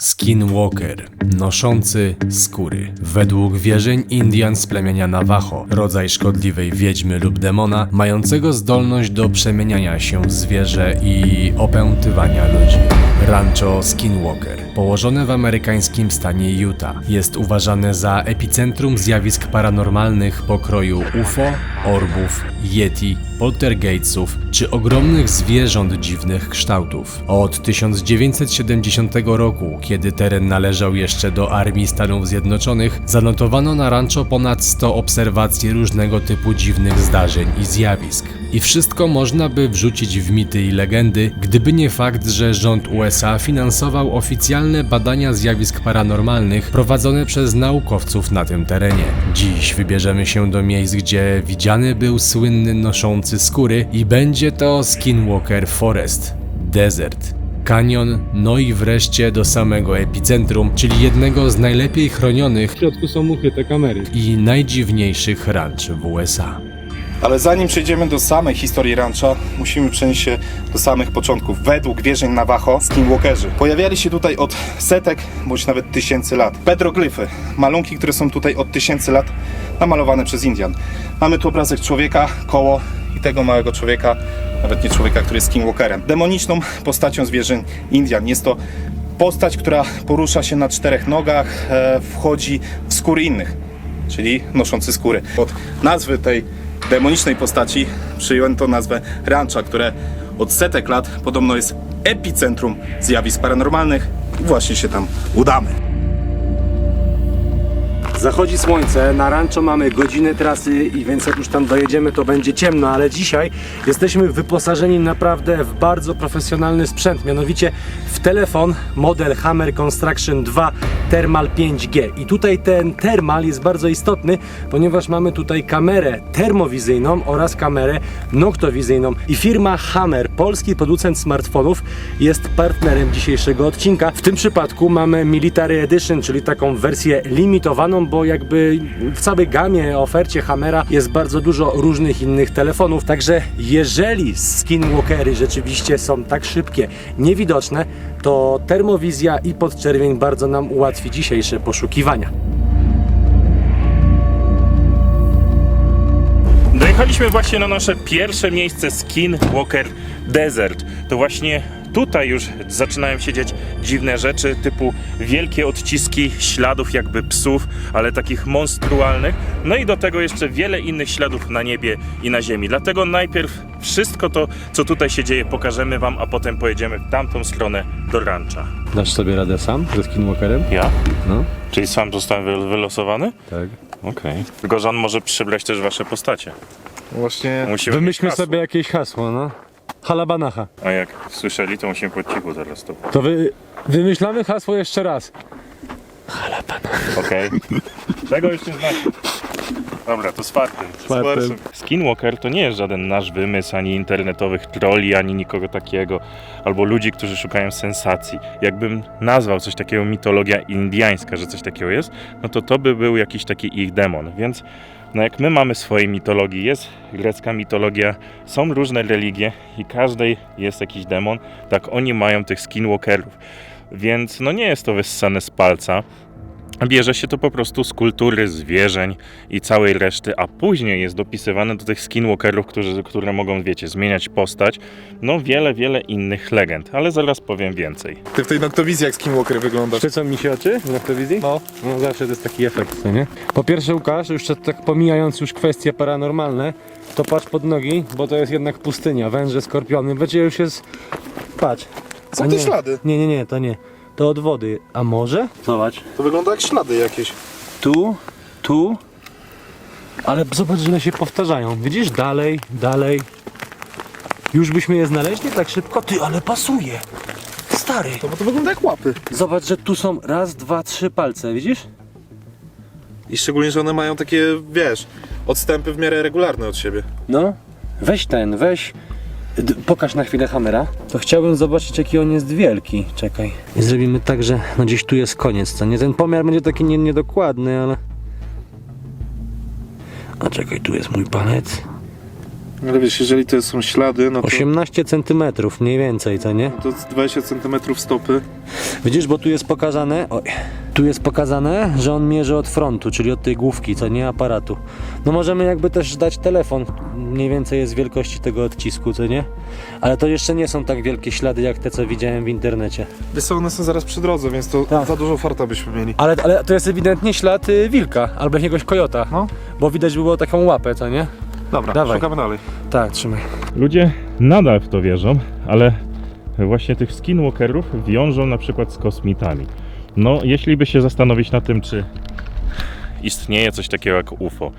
Skinwalker, noszący skóry. Według wierzeń Indian z plemienia Navajo, rodzaj szkodliwej wiedźmy lub demona, mającego zdolność do przemieniania się w zwierzę i opętywania ludzi. Rancho Skinwalker, położone w amerykańskim stanie Utah, jest uważane za epicentrum zjawisk paranormalnych pokroju UFO, orbów, yeti, poltergeistów czy ogromnych zwierząt dziwnych kształtów. Od 1970 roku, kiedy teren należał jeszcze do Armii Stanów Zjednoczonych, zanotowano na rancho ponad 100 obserwacji różnego typu dziwnych zdarzeń i zjawisk. I wszystko można by wrzucić w mity i legendy, gdyby nie fakt, że rząd USA finansował oficjalne badania zjawisk paranormalnych prowadzone przez naukowców na tym terenie. Dziś wybierzemy się do miejsc, gdzie widziany był słynny noszący skóry i będzie to Skinwalker Forest, desert. Kanion, no i wreszcie do samego epicentrum, czyli jednego z najlepiej chronionych W środku są ukryte kamery. i najdziwniejszych ranch w USA. Ale zanim przejdziemy do samej historii rancha, musimy przenieść się do samych początków. Według wierzeń Navajo, skinwalkerzy pojawiali się tutaj od setek bądź nawet tysięcy lat. Petroglify, malunki, które są tutaj od tysięcy lat namalowane przez Indian. Mamy tu obrazek człowieka, koło i tego małego człowieka, nawet nie człowieka, który jest skinwalkerem. Demoniczną postacią z wierzeń Indian. Jest to postać, która porusza się na czterech nogach, e, wchodzi w skóry innych czyli noszący skóry. Od nazwy tej demonicznej postaci przyjąłem to nazwę rancha, które od setek lat podobno jest epicentrum zjawisk paranormalnych właśnie się tam udamy. Zachodzi słońce, na mamy godzinę trasy i więc jak już tam dojedziemy to będzie ciemno, ale dzisiaj jesteśmy wyposażeni naprawdę w bardzo profesjonalny sprzęt, mianowicie w telefon model Hammer Construction 2 Thermal 5G. I tutaj ten Thermal jest bardzo istotny, ponieważ mamy tutaj kamerę termowizyjną oraz kamerę noktowizyjną. I firma Hammer, polski producent smartfonów, jest partnerem dzisiejszego odcinka. W tym przypadku mamy Military Edition, czyli taką wersję limitowaną, bo jakby w całej gamie, ofercie Hammera jest bardzo dużo różnych innych telefonów. Także jeżeli skinwalkery rzeczywiście są tak szybkie, niewidoczne, to termowizja i podczerwień bardzo nam ułatwi dzisiejsze poszukiwania. Dojechaliśmy właśnie na nasze pierwsze miejsce Skinwalker Desert. To właśnie tutaj już zaczynają się dziać dziwne rzeczy, typu wielkie odciski śladów jakby psów, ale takich monstrualnych. No i do tego jeszcze wiele innych śladów na niebie i na ziemi. Dlatego najpierw wszystko to, co tutaj się dzieje, pokażemy Wam, a potem pojedziemy w tamtą stronę do rancha. Dasz sobie radę sam ze skinwalkerem? Ja? No, Czyli sam zostałem wy- wylosowany? tak. Okej. Tylko Żan może przybrać też Wasze postacie. Właśnie Musimy Wymyślmy sobie jakieś hasło, no. Halabanacha. A jak słyszeli, to musimy po cichu teraz to. To wy, wymyślamy hasło jeszcze raz. Okej. Czego jeszcze znacie? Dobra, to z fartem. Fartem. Skinwalker to nie jest żaden nasz wymysł, ani internetowych trolli, ani nikogo takiego, albo ludzi, którzy szukają sensacji. Jakbym nazwał coś takiego mitologia indiańska, że coś takiego jest, no to to by był jakiś taki ich demon. Więc no jak my mamy swoje mitologii, jest grecka mitologia, są różne religie i każdej jest jakiś demon, tak oni mają tych skinwalkerów. Więc no nie jest to wyssane z palca. Bierze się to po prostu z kultury, zwierzeń i całej reszty, a później jest dopisywane do tych skinwalkerów, którzy, które mogą, wiecie, zmieniać postać. No wiele, wiele innych legend, ale zaraz powiem więcej. ty w tej noktowizji jak skinwalker wyglądasz. Świecą mi się oczy w noktowizji? No. No zawsze to jest taki efekt, co nie? Po pierwsze Łukasz, już tak pomijając już kwestie paranormalne, to patrz pod nogi, bo to jest jednak pustynia, węże, skorpiony, będzie już jest... Patrz. Są te nie. ślady. Nie, nie, nie, to nie. To od wody. A może? Zobacz. To wygląda jak ślady jakieś. Tu, tu. Ale zobacz, że one się powtarzają. Widzisz? Dalej, dalej. Już byśmy je znaleźli tak szybko? Ty, ale pasuje. Stary. To, bo to wygląda jak łapy. Zobacz, że tu są raz, dwa, trzy palce, widzisz? I szczególnie, że one mają takie, wiesz, odstępy w miarę regularne od siebie. No, weź ten, weź. Pokaż na chwilę kamera. To chciałbym zobaczyć, jaki on jest wielki. Czekaj. I zrobimy tak, że no gdzieś tu jest koniec, co nie? Ten pomiar będzie taki nie, niedokładny, ale. A czekaj, tu jest mój palec. Ale wiesz, jeżeli to są ślady, no to, 18 centymetrów mniej więcej, co nie? to 20 cm stopy. Widzisz, bo tu jest pokazane, oj, tu jest pokazane, że on mierzy od frontu, czyli od tej główki, co nie aparatu. No możemy jakby też dać telefon, mniej więcej jest wielkości tego odcisku, co nie? Ale to jeszcze nie są tak wielkie ślady jak te, co widziałem w internecie. Wiesz co, one są zaraz przy drodze, więc to Tak. za dużo farta byśmy mieli. Ale, ale to jest ewidentnie ślad y, wilka albo jakiegoś kojota, No. bo widać było taką łapę, co nie? Dobra, Dawaj. szukamy dalej. Tak, trzymaj. Ludzie nadal w to wierzą, ale właśnie tych skinwalkerów wiążą na przykład z kosmitami. No, jeśli by się zastanowić na tym, czy istnieje coś takiego jak UFO.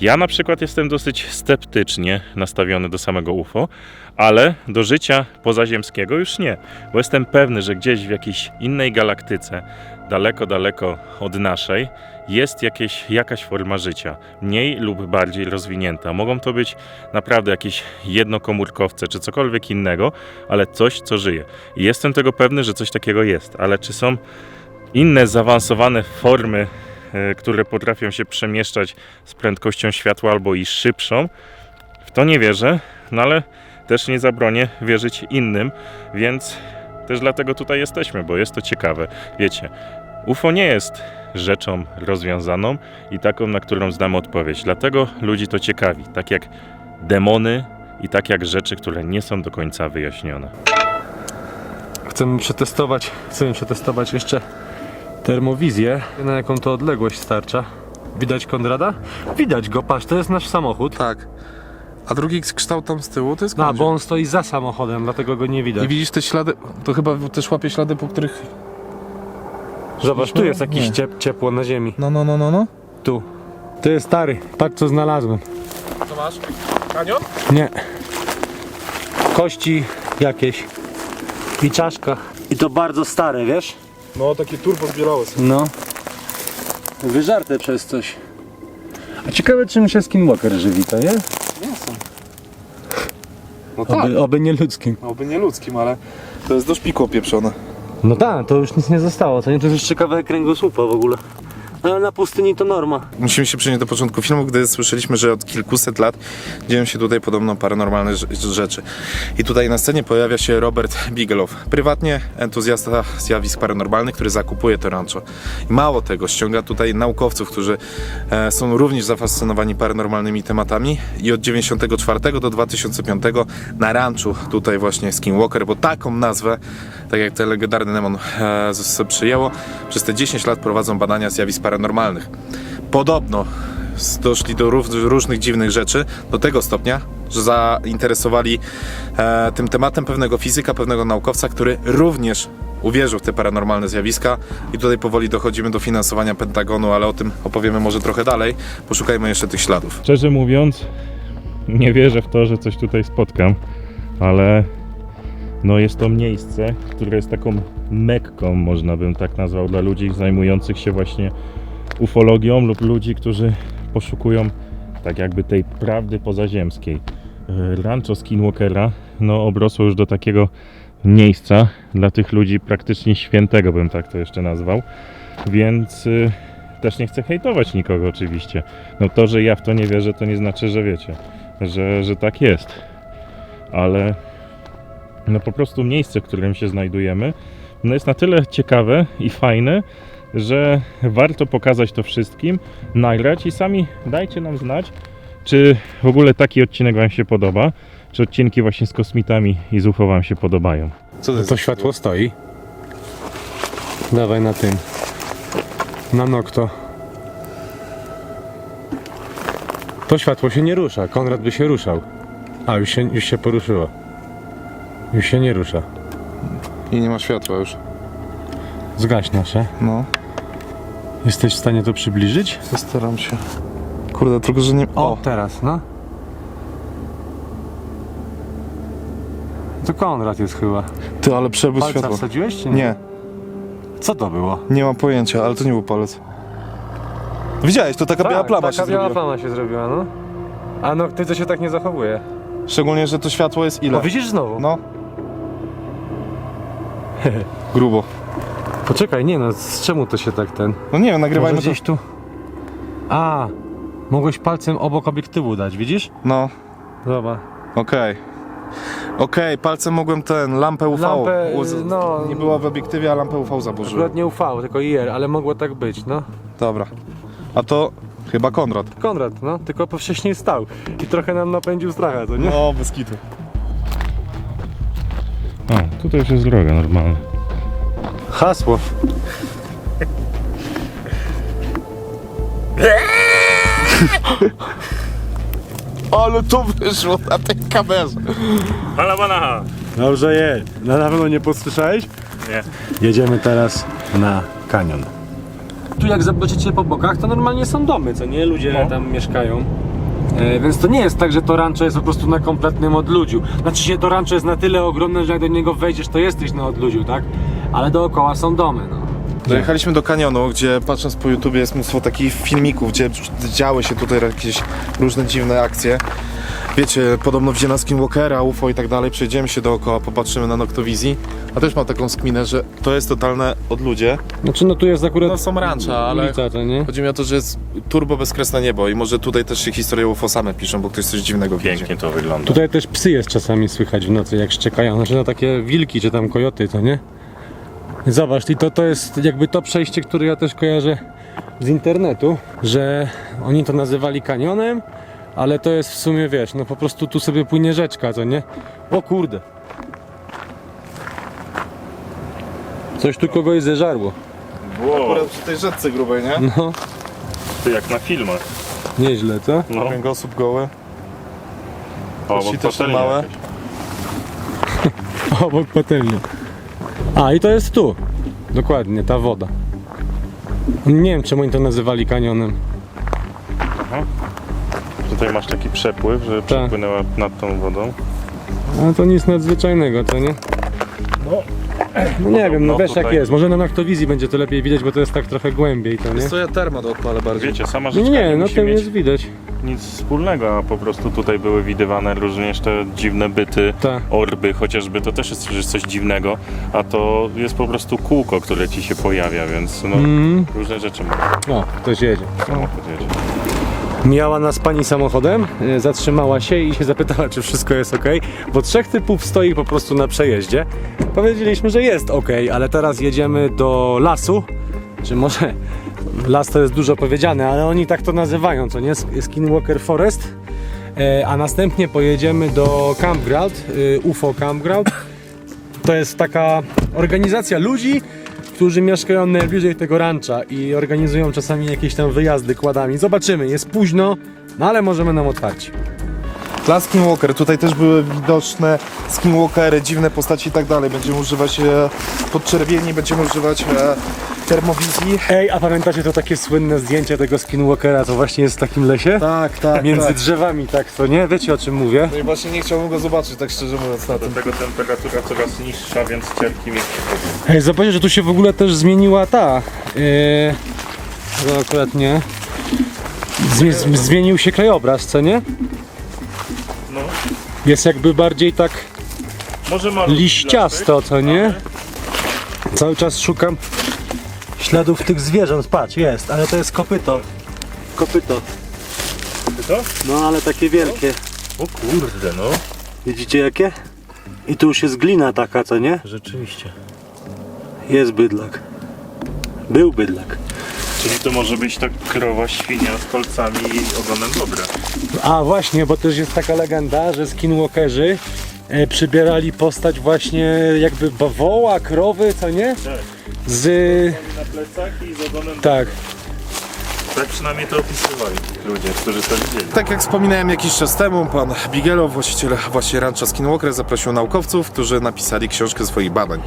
Ja na przykład jestem dosyć sceptycznie nastawiony do samego UFO, ale do życia pozaziemskiego już nie, bo jestem pewny, że gdzieś w jakiejś innej galaktyce, daleko, daleko od naszej, jest jakieś, jakaś forma życia, mniej lub bardziej rozwinięta. Mogą to być naprawdę jakieś jednokomórkowce czy cokolwiek innego, ale coś, co żyje. I jestem tego pewny, że coś takiego jest, ale czy są inne zaawansowane formy, e, które potrafią się przemieszczać z prędkością światła albo i szybszą, w to nie wierzę, no ale też nie zabronię wierzyć innym, więc też dlatego tutaj jesteśmy, bo jest to ciekawe. Wiecie, UFO nie jest rzeczą rozwiązaną i taką, na którą znamy odpowiedź. Dlatego ludzi to ciekawi, tak jak demony i tak jak rzeczy, które nie są do końca wyjaśnione. Chcemy przetestować, chcemy przetestować jeszcze termowizję, na jaką to odległość starcza. Widać Konrada? Widać go, patrz, to jest nasz samochód. Tak. A drugi kształt tam z tyłu to jest No, bo on stoi za samochodem, dlatego go nie widać. I widzisz te ślady, to chyba też łapie ślady, po których... Zobacz, tu jest jakieś ciep ciepło na ziemi. No, no, no, no, no. Tu. To jest stary, patrz co znalazłem. Co masz? Kanion? Nie. Kości jakieś. I czaszka. I to bardzo stare, wiesz? No, takie turbo zbielały są. No. Wyżarte przez coś. A ciekawe czym się Skinwalker żywi, to nie? Nie są. No tak. Oby, oby nie ludzkim. Oby nie ludzkim, ale to jest do szpiku opieprzone. No tak, to już nic nie zostało, to nie? To jest już ciekawe kręgosłupa w ogóle. No, Ale na pustyni to norma. Musimy się przenieść do początku filmu, gdy słyszeliśmy, że od kilkuset lat dzieją się tutaj podobno paranormalne rze- rzeczy. I tutaj na scenie pojawia się Robert Bigelow, prywatnie entuzjasta zjawisk paranormalnych, który zakupuje to rancho. I mało tego, ściąga tutaj naukowców, którzy e, są również zafascynowani paranormalnymi tematami i od 94 do 2005 na ranchu tutaj właśnie Skinwalker, bo taką nazwę, tak jak ten legendarny demon e, przyjęło, przez te 10 lat prowadzą badania zjawisk paranormalnych. Podobno s- doszli do różnych dziwnych rzeczy, do tego stopnia, że zainteresowali e, tym tematem pewnego fizyka, pewnego naukowca, który również uwierzył w te paranormalne zjawiska i tutaj powoli dochodzimy do finansowania Pentagonu, ale o tym opowiemy może trochę dalej. Poszukajmy jeszcze tych śladów. Szczerze mówiąc, nie wierzę w to, że coś tutaj spotkam, ale no jest to miejsce, które jest taką mekką, można bym tak nazwał, dla ludzi zajmujących się właśnie ufologią lub ludzi, którzy poszukują tak jakby tej prawdy pozaziemskiej. E, Rancho Skinwalkera no obrosło już do takiego miejsca dla tych ludzi praktycznie świętego bym tak to jeszcze nazwał, więc y, też nie chcę hejtować nikogo oczywiście. No to, że ja w to nie wierzę, to nie znaczy, że wiecie, że, że tak jest. Ale no po prostu miejsce, w którym się znajdujemy, no jest na tyle ciekawe i fajne, że warto pokazać to wszystkim, nagrać i sami dajcie nam znać, czy w ogóle taki odcinek Wam się podoba, czy odcinki właśnie z kosmitami i z UFO Wam się podobają. Co to jest? To światło stoi. Dawaj na tym. Na nokto. To światło się nie rusza. Konrad by się ruszał. A, już się, już się poruszyło. Już się nie rusza. I nie ma światła już. Zgaś nasze. No, Jesteś w stanie to przybliżyć? postaram się. Kurde, tylko że nie... O! teraz, no. To Konrad jest chyba. Ty, ale przebłysk Palca światła. wsadziłeś czy nie? Nie, Co to było? nie mam pojęcia, ale to nie był palec. Widziałeś, to taka biała plama taka się biała zrobiła. plama się zrobiła, no. A no, ty to się tak nie zachowuje. Szczególnie, że to światło jest ile? O, widzisz znowu? No. Grubo. Poczekaj, nie no, z czemu to się tak ten... No nie wiem, Może nagrywajmy to. gdzieś tu... A, mogłeś palcem obok obiektywu dać, widzisz? No, Zobacz. Okej. Okej, palcem mogłem ten, lampę UV. Lampę, uz- no. Nie była w obiektywie, a lampę UV zaburzyłem. Akurat nie UV, tylko IR, ale mogło tak być, no. Dobra. A to chyba Konrad. Konrad, no, tylko po wcześniej stał i trochę nam napędził stracha, to nie? No, bez kitu. O, tutaj już jest droga normalna. Hasło. Ale to wyszło na tej kamerze. Halabana! Dobrze jest. Na pewno nie podsłyszałeś? Nie. Jedziemy teraz na kanion. Tu jak zobaczycie po bokach, to normalnie są domy, co nie? Ludzie No. tam mieszkają. E, więc to nie jest tak, że to rancho jest po prostu na kompletnym odludziu. Znaczy się to rancho jest na tyle ogromne, że jak do niego wejdziesz, to jesteś na odludziu, tak? Ale dookoła są domy, no. Dojechaliśmy do kanionu, gdzie patrząc po YouTubie jest mnóstwo takich filmików, gdzie działy się tutaj jakieś różne dziwne akcje. Wiecie, podobno wzięła Skinwalkera, UFO i tak dalej, przejdziemy się dookoła, popatrzymy na Noktowizji. A też mam taką skminę, że to jest totalne odludzie. Znaczy no tu jest akurat No są rancha, ale ulica, to nie? chodzi mi o to, że jest turbo bezkresne niebo i może tutaj też się historie UFO same piszą, bo ktoś coś dziwnego widzi. Pięknie to wygląda. Tutaj też psy jest czasami słychać w nocy, jak szczekają. Znaczy no takie wilki, czy tam kojoty, to nie? Zobacz, i to, to jest jakby to przejście, które ja też kojarzę z internetu, że oni to nazywali kanionem, ale to jest w sumie, wiesz, no po prostu tu sobie płynie rzeczka, co nie? O kurde. Coś tu kogoś zeżarło. Wow, Akurat przy tej rzece grubej, nie? No, to jak na filmach. nieźle, co? No, Kręgosłup goły. o, Ci bo też patelnie małe. jakieś. Obok patelni. A i to jest tu. Dokładnie, ta woda. Nie wiem czemu oni to nazywali kanionem. Tutaj masz taki przepływ, że przepłynęła nad tą wodą. Ale to nic nadzwyczajnego, co nie? No. No nie wiem, no No wiesz jak jest. Może na noktowizji będzie to lepiej widać, bo to jest tak trochę głębiej, to nie? Jest to ja termo odpalę bardziej. Wiecie, sama rzeczka Nie, nie, no musi tym mieć jest widać. nic wspólnego, a po prostu tutaj były widywane również te dziwne byty, Tak. orby chociażby, to też jest coś- coś dziwnego, a to jest po prostu kółko, które ci się pojawia, więc no, Mm. różne rzeczy ma O, ktoś jedzie. samochód Mijała nas pani samochodem, e, zatrzymała się i się zapytała, czy wszystko jest ok, bo trzech typów stoi po prostu na przejeździe. Powiedzieliśmy, że jest ok, ale teraz jedziemy do lasu, czy może las to jest dużo powiedziane, ale oni tak to nazywają, co nie? Skinwalker Forest. E, A następnie pojedziemy do campground, y, UFO Campground. To jest taka organizacja ludzi, którzy mieszkają najbliżej tego rancha i organizują czasami jakieś tam wyjazdy kładami. Zobaczymy, jest późno, no ale możemy nam otwarć. Dla Skinwalker, tutaj też były widoczne Skinwalkery, dziwne postaci i tak dalej. Będziemy używać e, podczerwieni, będziemy używać e, termowizji. Ej, a pamiętacie to takie słynne zdjęcie tego skinwalkera, co właśnie jest w takim lesie? Tak, tak, Między tak. drzewami, tak to nie? Wiecie o czym mówię? No i właśnie nie chciałbym go zobaczyć, tak szczerze mówiąc, na tym. Dlatego temperatura coraz niższa, więc cierpki mi Ej, zobaczcie, że tu się w ogóle też zmieniła ta. Yy, no akurat nie. Zmi- zmi- zmienił się krajobraz, co nie? Jest jakby bardziej tak może liściasto, co nie? Cały czas szukam śladów tych zwierząt. Patrz, jest, ale to jest kopyto. Kopyto. To? No, ale takie wielkie. O kurde, no. Widzicie jakie? I tu już jest glina taka, co nie? Rzeczywiście. Jest bydlak. Był bydlak. To może być ta krowa świnia z kolcami i ogonem dobra. A właśnie, bo też jest taka legenda, że skinwalkerzy e, przybierali postać właśnie jakby bawoła, krowy, co nie? Tak. Z... Na plecach i z ogonem tak. Tak przynajmniej to opisywali ludzie, Tak jak wspominałem jakiś czas temu, pan Bigelow, właściciel właśnie rancha Skinwalker, zaprosił naukowców, którzy napisali książkę swoich badań.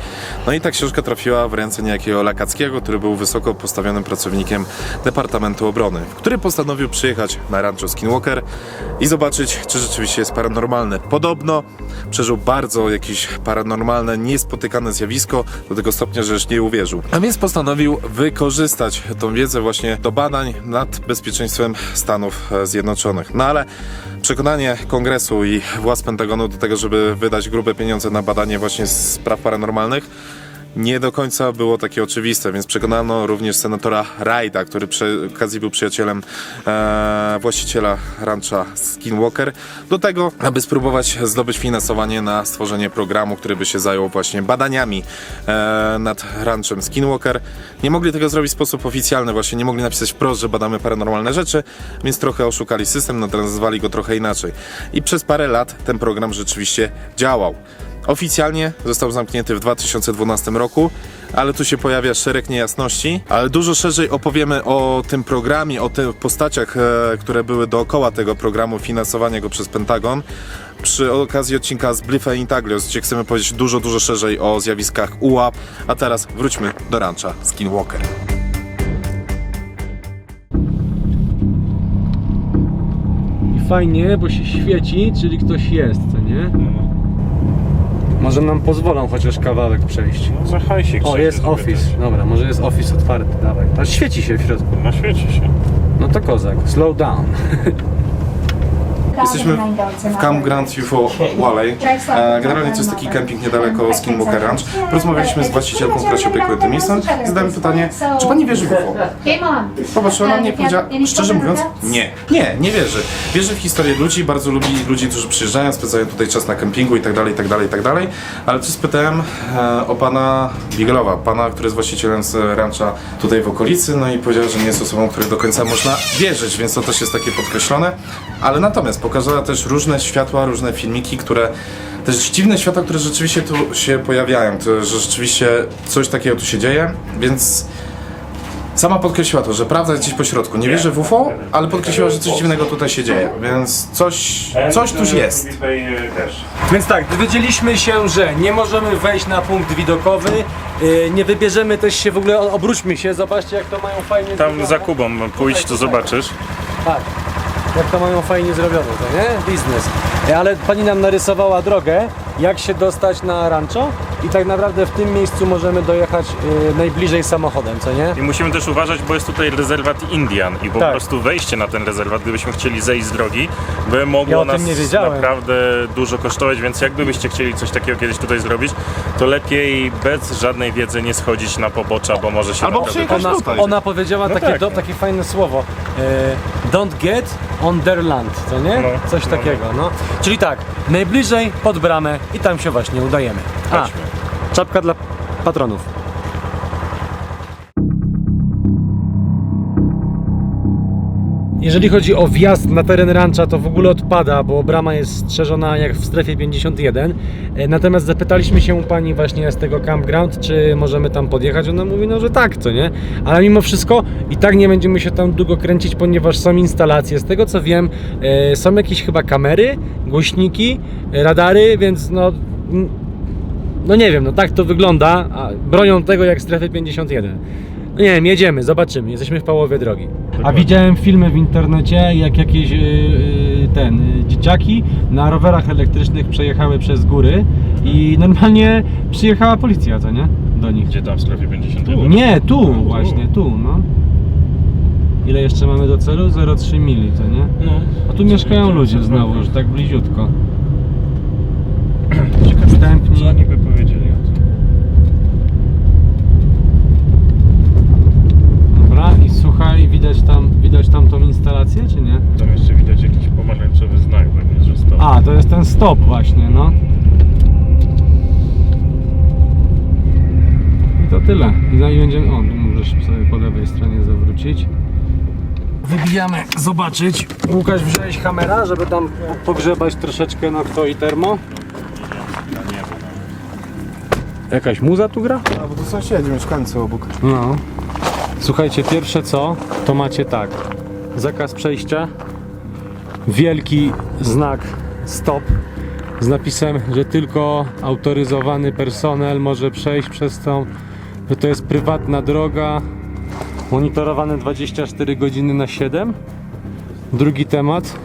No i ta książka trafiła w ręce niejakiego Lakackiego, który był wysoko postawionym pracownikiem Departamentu Obrony, który postanowił przyjechać na rancho Skinwalker i zobaczyć, czy rzeczywiście jest paranormalne. Podobno przeżył bardzo jakieś paranormalne, niespotykane zjawisko, do tego stopnia, że już nie uwierzył. A więc postanowił wykorzystać tą wiedzę właśnie do badań nad bezpieczeństwem Stanów Zjednoczonych. No ale przekonanie kongresu i władz Pentagonu do tego, żeby wydać grube pieniądze na badanie właśnie spraw paranormalnych nie do końca było takie oczywiste, więc przekonano również senatora Rajda, który przy okazji był przyjacielem e, właściciela rancha Skinwalker, do tego, aby spróbować zdobyć finansowanie na stworzenie programu, który by się zajął właśnie badaniami e, nad ranchem Skinwalker. Nie mogli tego zrobić w sposób oficjalny, właśnie nie mogli napisać wprost, że badamy paranormalne rzeczy, więc trochę oszukali system, nazwali go trochę inaczej. I przez parę lat ten program rzeczywiście działał. Oficjalnie został zamknięty w 2012 roku, ale tu się pojawia szereg niejasności, ale dużo szerzej opowiemy o tym programie, o tych postaciach, e, które były dookoła tego programu, finansowania go przez Pentagon przy okazji odcinka z Blifa Intaglios, gdzie chcemy powiedzieć dużo, dużo szerzej o zjawiskach UAP, a teraz wróćmy do rancha Skinwalker. I fajnie, bo się świeci, czyli ktoś jest, co nie? Może nam pozwolą chociaż kawałek przejść. No, Zachaj się O, jest office. Dobra, może jest office otwarty, dawaj. A świeci się w środku. Na świecie się. No to kozak, slow down. Jesteśmy w Campground UFO. E, Generalnie to jest taki kemping niedaleko Skinwalker Ranch. Porozmawialiśmy z właścicielką, która się opiekuje tym miejscem. Zadałem pytanie, czy pani wierzy w UFO? Popatrzyła na mnie i powiedziała, szczerze mówiąc, nie. Nie, nie wierzy. Wierzy w historię ludzi, bardzo lubi ludzi, którzy przyjeżdżają, spędzają tutaj czas na kempingu i tak dalej, i tak dalej, i tak dalej. Ale też spytałem e, o pana Bigelowa, pana, który jest właścicielem z rancha tutaj w okolicy, no i powiedział, że nie jest osobą, której do końca można wierzyć, więc to też jest takie podkreślone. Ale natomiast pokazała też różne światła, różne filmiki, które też dziwne światła, które rzeczywiście tu się pojawiają, to, że rzeczywiście coś takiego tu się dzieje, więc Sama podkreśliła to, że prawda jest gdzieś po środku. Nie wierzę w UFO, ale podkreśliła, że coś dziwnego tutaj się dzieje, więc coś, coś tu jest. E, też. Więc tak, dowiedzieliśmy się, że nie możemy wejść na punkt widokowy, yy, nie wybierzemy też się w ogóle, obróćmy się, zobaczcie jak to mają fajnie Tam za Kubą pójdź, to zobaczysz. Tak, jak to mają fajnie zrobione, to nie? Biznes. E, Ale pani nam narysowała drogę, jak się dostać na rancho i tak naprawdę w tym miejscu możemy dojechać yy, najbliżej samochodem, co nie? I musimy też uważać, bo jest tutaj rezerwat Indian i po Tak. prostu wejście na ten rezerwat, gdybyśmy chcieli zejść z drogi, by mogło Ja o tym nas nie wiedziałem. naprawdę dużo kosztować, więc jak gdybyście chcieli coś takiego kiedyś tutaj zrobić, to lepiej bez żadnej wiedzy nie schodzić na pobocza, bo może się Albo naprawdę przyjechać Ona, tutaj. ona powiedziała takie, tak. do, takie fajne słowo. E, don't get on their land, co nie? No, Coś no, takiego, no. Czyli tak, najbliżej pod bramę i tam się właśnie udajemy. A, czapka dla patronów. Jeżeli chodzi o wjazd na teren rancha, to w ogóle odpada, bo brama jest strzeżona jak w strefie 51. E, Natomiast zapytaliśmy się u pani właśnie z tego campground, czy możemy tam podjechać. Ona mówi, no że tak, co nie? Ale mimo wszystko i tak nie będziemy się tam długo kręcić, ponieważ są instalacje. Z tego co wiem, e, są jakieś chyba kamery, głośniki, radary, więc no. No nie wiem, no tak to wygląda. A bronią tego jak w strefie 51. No nie wiem, jedziemy, zobaczymy. Jesteśmy w połowie drogi. A widziałem filmy w internecie, jak jakieś yy, yy, ten, yy, dzieciaki na rowerach elektrycznych przejechały przez góry i normalnie przyjechała policja, co nie? Do nich. Gdzie tam w strefie 51? Nie, tu właśnie, tu, no. Ile jeszcze mamy do celu? 0,3 mili, co nie? No. A tu mieszkają ludzie znowu, że tak bliziutko. Wstępni. Co oni by powiedzieli tym? Dobra, i słuchaj, widać tam, widać tam tą instalację, czy nie? Tam jeszcze widać jakiś pomarańczowy znak, pewnie, że stop. A, to jest ten stop właśnie, no. I to tyle. I za- i będziemy, o, tu możesz sobie po lewej stronie zawrócić. Wybijamy, zobaczyć. Łukasz, wziąłeś kamera, żeby tam pogrzebać troszeczkę Nocto i Termo? Jakaś muza tu gra? A, bo to sąsiedzi, mieszkańcy obok. No. Słuchajcie, pierwsze co, to macie tak. Zakaz przejścia. Wielki znak stop z napisem, że tylko autoryzowany personel może przejść przez tą, że to jest prywatna droga. Monitorowane 24 godziny na 7. Drugi temat.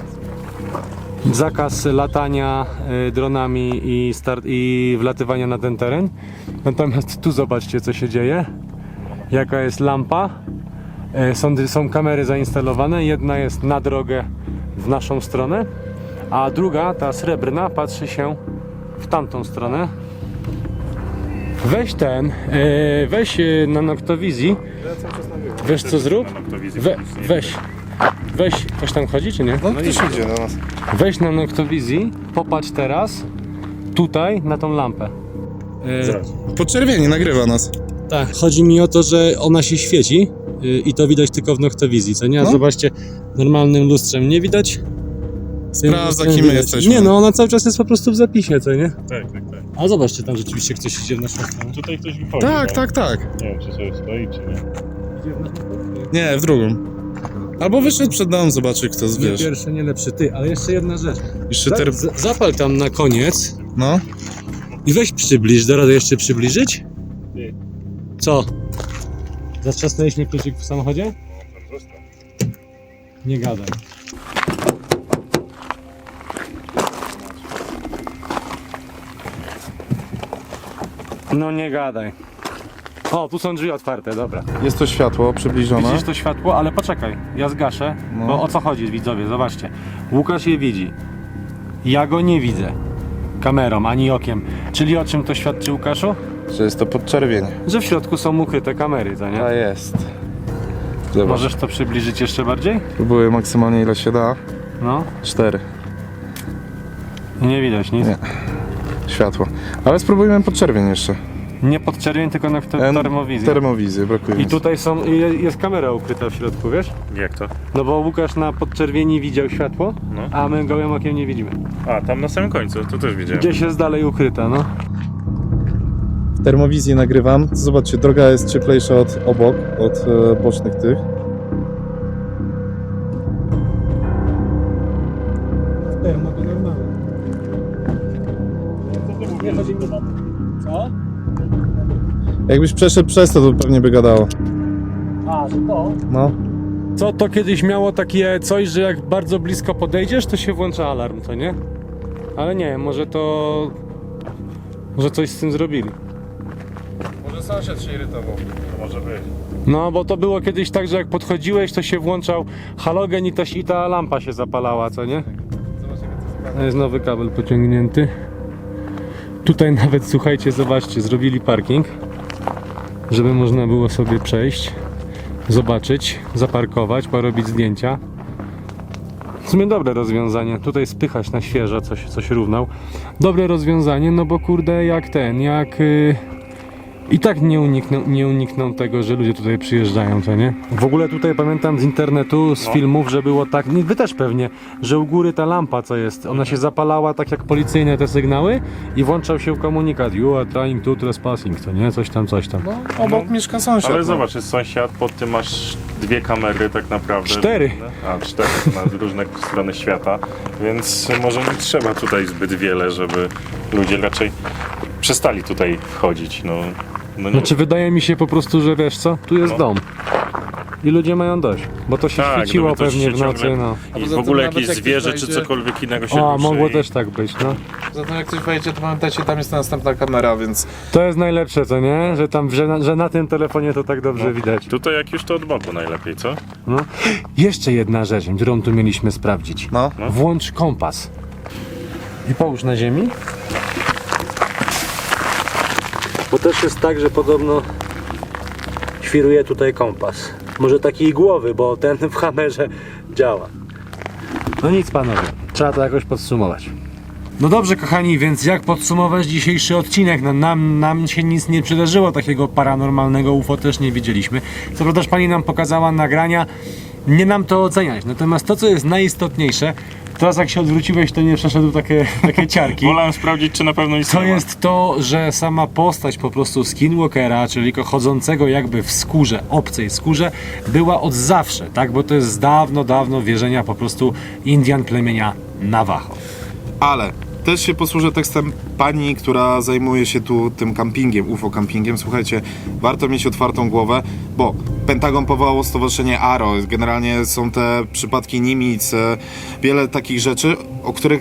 Zakaz latania y, dronami i, start, i wlatywania na ten teren. Natomiast tu zobaczcie co się dzieje jaka jest lampa. E, Są, są kamery zainstalowane. Jedna jest na drogę w naszą stronę, a druga, ta srebrna, patrzy się w tamtą stronę. Weź ten, e, weź e, na Noktowizji, wiesz co zrób? We, weź, weź, ktoś tam chodzi czy nie? No to się idzie do nas. Weź na Noktowizji, popatrz teraz, tutaj, na tą lampę. E, Podczerwieni nagrywa nas. Tak, chodzi mi o to, że ona się świeci y, i to widać tylko w Noktowizji, co nie? A No. zobaczcie, normalnym lustrzem nie widać. Tym Sprawdza, kim my widać. jesteśmy. Nie no, ona cały czas jest po prostu w zapisie, co nie? Tak, tak, tak. A zobaczcie, tam rzeczywiście ktoś idzie w naszą stronę. Tutaj ktoś wychodzi. Tak, no. tak, tak. Nie wiem, czy sobie stoi, czy nie. Nie, w drugą. Albo wyszedł przed dom, zobaczy kto Nie zwierz. pierwszy, nie lepszy. Ty, ale jeszcze jedna rzecz. Jeszcze Za, ter... z- zapal tam na koniec No. i weź przybliż. Da radę jeszcze przybliżyć? Co? Zatrzasnęłeś mnie kluczyk w samochodzie? Tam został. Nie gadaj. No nie gadaj. O, tu są drzwi otwarte, dobra. Jest to światło przybliżone. Widzisz to światło, ale poczekaj, ja zgaszę, No. bo o co chodzi widzowie, zobaczcie. Łukasz je widzi. Ja go nie widzę. Kamerą, ani okiem. Czyli o czym to świadczy Łukaszu? Że jest to podczerwień. Że w środku są ukryte kamery, co nie? A jest. Zobacz. Możesz to przybliżyć jeszcze bardziej? Próbuję maksymalnie ile się da. No. Cztery. Nie widać nic. Nie. Światło. Ale spróbujmy podczerwień jeszcze. Nie pod czerwień, tylko na te- En- termowizję. Termowizję, brakuje I mi. tutaj są, i jest kamera ukryta w środku, wiesz? Jak to? No bo Łukasz na podczerwieni widział światło, No. a my gołym okiem nie widzimy. A, tam na samym końcu, to też widziałem. Gdzieś jest dalej ukryta, no. Termowizję nagrywam. Zobaczcie, droga jest cieplejsza od obok, od e, bocznych tych. Ja mogę normalnie. Nie chodzi mi Co? Jakbyś przeszedł przez to, to pewnie by gadało. A, że to? No. Co to kiedyś miało takie coś, że jak bardzo blisko podejdziesz, to się włącza alarm, to nie? Ale nie, może to... Może coś z tym zrobili. Sąsiad się irytował. To może być. No, bo to było kiedyś tak, że jak podchodziłeś, to się włączał halogen i, ta, i ta lampa się zapalała, co nie? To jest nowy kabel pociągnięty. Tutaj nawet, słuchajcie, zobaczcie, zrobili parking, żeby można było sobie przejść, zobaczyć, zaparkować, porobić zdjęcia. W sumie dobre rozwiązanie. Tutaj spychać na świeżo coś, coś równał. Dobre rozwiązanie, no bo kurde, jak ten, jak... Yy... I tak nie unikną, nie unikną tego, że ludzie tutaj przyjeżdżają, co nie? W ogóle tutaj pamiętam z internetu, z No. filmów, że było tak, nie, wy też pewnie, że u góry ta lampa, co jest, ona się zapalała tak jak policyjne te sygnały i włączał się komunikat You are trying to trespassing, co nie? Coś tam, coś tam. Obok mieszka sąsiad. Ale no. zobacz, jest sąsiad, pod tym masz dwie kamery tak naprawdę. Cztery. A, cztery na różne strony świata, więc może nie trzeba tutaj zbyt wiele, żeby ludzie raczej przestali tutaj wchodzić. No, no nie. Znaczy wydaje mi się po prostu, że wiesz co, tu jest No. dom. I ludzie mają dość, bo to się Tak, świeciło no pewnie się w nocy, ciągle- no. A I poza w tym ogóle nawet jakieś jak zwierzę czy cokolwiek innego się O, ruszy mogło i- też tak być, no. Zatem jak ktoś wejdzie, to pamiętajcie, tam jest ta następna kamera, więc To jest najlepsze, co nie? Że tam, że na, że na tym telefonie to tak dobrze widać. Tutaj jak już to od boku najlepiej, co? No. Jeszcze jedna rzecz, którą tu mieliśmy sprawdzić. No. No. Włącz kompas. I połóż na ziemi. Bo też jest tak, że podobno świruje tutaj kompas. Może taki głowy, bo ten w kamerze działa. No nic panowie, trzeba to jakoś podsumować. No dobrze kochani, więc jak podsumować dzisiejszy odcinek? No, nam, nam się nic nie przydarzyło takiego paranormalnego, UFO też nie widzieliśmy. Co prawda pani nam pokazała nagrania, nie nam to oceniać. Natomiast to co jest najistotniejsze, teraz jak się odwróciłeś to nie przeszedł takie, takie ciarki. Wolałem sprawdzić, czy na pewno nic To jest to, że sama postać po prostu Skinwalkera, czyli chodzącego jakby w skórze, obcej skórze, była od zawsze, tak? Bo to jest z dawno, dawno wierzenia po prostu Indian plemienia Navajo. Ale też się posłużę tekstem pani, która zajmuje się tu tym campingiem, UFO campingiem. Słuchajcie, warto mieć otwartą głowę, bo Pentagon powołało stowarzyszenie ARO. Generalnie są te przypadki Nimic, e, wiele takich rzeczy, o których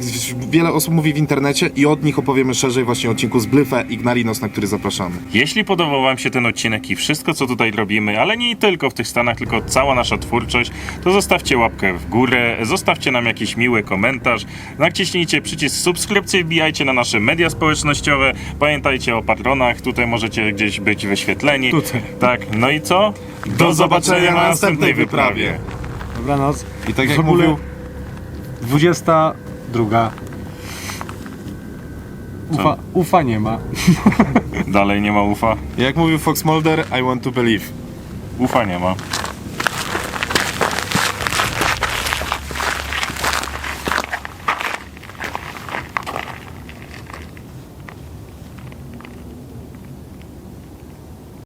wiele osób mówi w internecie i od nich opowiemy szerzej właśnie w odcinku z Blyffe Ignalinos, na który zapraszamy. Jeśli podobał Wam się ten odcinek i wszystko, co tutaj robimy, ale nie tylko w tych Stanach, tylko cała nasza twórczość, to zostawcie łapkę w górę, zostawcie nam jakiś miły komentarz, naciśnijcie przycisk subskrypcji, wbijajcie na nasze media społecznościowe, pamiętajcie o patronach, tutaj możecie gdzieś być wyświetleni. Tutaj. Tak, no i co? Do, zobaczenia na następnej wyprawie. Dobranoc. I tak jak ogóle mówił, 22. Ufa, ufa nie ma. Dalej nie ma ufa. jak mówił Fox Mulder, I want to believe. Ufa nie ma.